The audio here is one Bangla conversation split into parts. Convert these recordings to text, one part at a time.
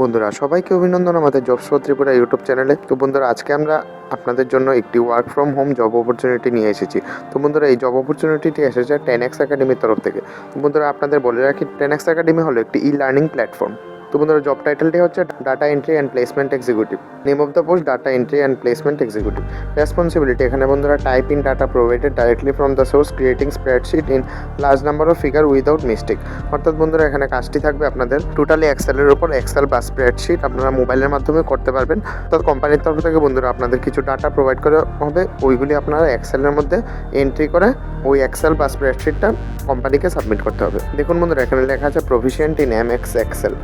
বন্ধুরা, সবাইকে অভিনন্দন আমাদের জব শো ত্রিপুরা ইউটিউব চ্যানেলে তো বন্ধুরা, আজকে আমরা আপনাদের জন্য একটি work from home job opportunity নিয়ে এসেছি। তো বন্ধুরা, এই জব অপরচুনিটিটি এসেছে টেন এক্স একাডেমির তরফ থেকে। বন্ধুরা, আপনাদের বলে রাখি টেন এক্স একাডেমি হলো একটি ই লার্নিং প্ল্যাটফর্ম তো বন্ধুরা জব টাইটেলটি হচ্ছে data entry and placement executive name of the post data entry and placement executive responsibility এখানে বন্ধুরা type in data provided directly from the source creating spreadsheet in large number of figure without mistake অর্থাৎ বন্ধুরা, এখানে কাজটি থাকবে আপনাদের টোটালি এক্সেলের উপর এক্সেল বা স্প্রেডশিট আপনারা মোবাইলের মাধ্যমে করতে পারবেন। অর্থাৎ কোম্পানির তরফ থেকে বন্ধুরা, আপনাদের কিছু ডাটা প্রোভাইড করা হবে, ওইগুলি আপনারা এক্সেলের মধ্যে এন্ট্রি করে ওই এক্সেল বা স্প্রেডশিটটা কোম্পানিকে সাবমিট করতে হবে। দেখুন বন্ধুরা, এখানে লেখা আছে proficient in M X Excel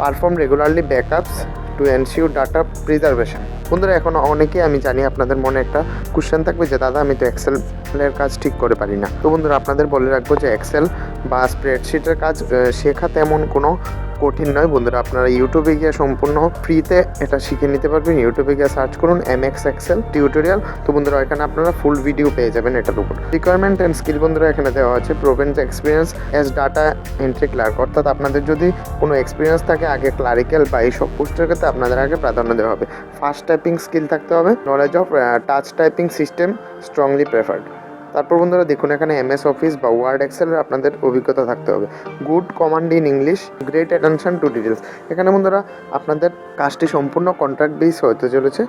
perform regularly backups to ensure data preservation. বন্ধুরা, এখন অনেকেই আমি জানি আপনাদের মনে একটা কোশ্চেন থাকবে যে, দাদা, আমি তো এক্সেলের কাজ ঠিক করে পারি না। তো বন্ধুরা, আপনাদের বলে রাখব যে এক্সেল বা স্প্রেডশিটের কাজ শেখা তেমন কোনো কঠিন নয় বন্ধুরা, আপনারা ইউটিউবে গিয়ে সম্পূর্ণ ফ্রিতে এটা শিখে নিতে পারবেন। ইউটিউবে গিয়ে সার্চ করুন এম এক্স এক্সেল টিউটোরিয়াল তো বন্ধুরা, এখানে আপনারা ফুল ভিডিও পেয়ে যাবেন এটার উপর। রিকোয়ারমেন্ট অ্যান্ড স্কিল বন্ধুরা, এখানে দেওয়া আছে proven experience as data entry clerk অর্থাৎ আপনাদের যদি কোনো এক্সপিরিয়েন্স থাকে, আগে ক্লারিক্যাল বা এইসব পোস্টের ক্ষেত্রে আপনাদের আগে প্রাধান্য দেওয়া হবে। ফাস্ট টাইপিং স্কিল থাকতে হবে। Knowledge of touch typing system strongly preferred তারপর বন্ধুরা দেখুন, এখানে এমএস অফিস বা ওয়ার্ড এক্সেলের আপনাদের অভিজ্ঞতা থাকতে হবে। Good command in English great attention to details এখানে বন্ধুরা আপনাদের কাজটি সম্পূর্ণ কন্ট্রাক্ট বেস হতে চলেছে।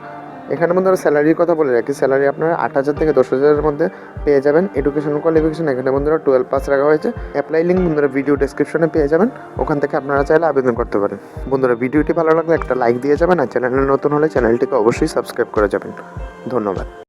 এখানে বন্ধুরা স্যালারির কথা বলে রাখি। স্যালারি আপনারা আট হাজার থেকে দশ হাজারের মধ্যে পেয়ে যাবেন। এডুকেশন কোয়ালিফিকেশন এখানে বন্ধুরা টুয়েলভ পাস রাখা হয়েছে। অ্যাপ্লাই লিঙ্ক বন্ধুরা ভিডিও ডেসক্রিপশনে পেয়ে যাবেন। ওখান থেকে আপনারা চাইলে আবেদন করতে পারেন। বন্ধুরা ভিডিওটি ভালো লাগলে একটা লাইক দিয়ে যাবেন। আর চ্যানেলে নতুন হলে চ্যানেলটিকে অবশ্যই সাবস্ক্রাইব করে যাবেন। ধন্যবাদ।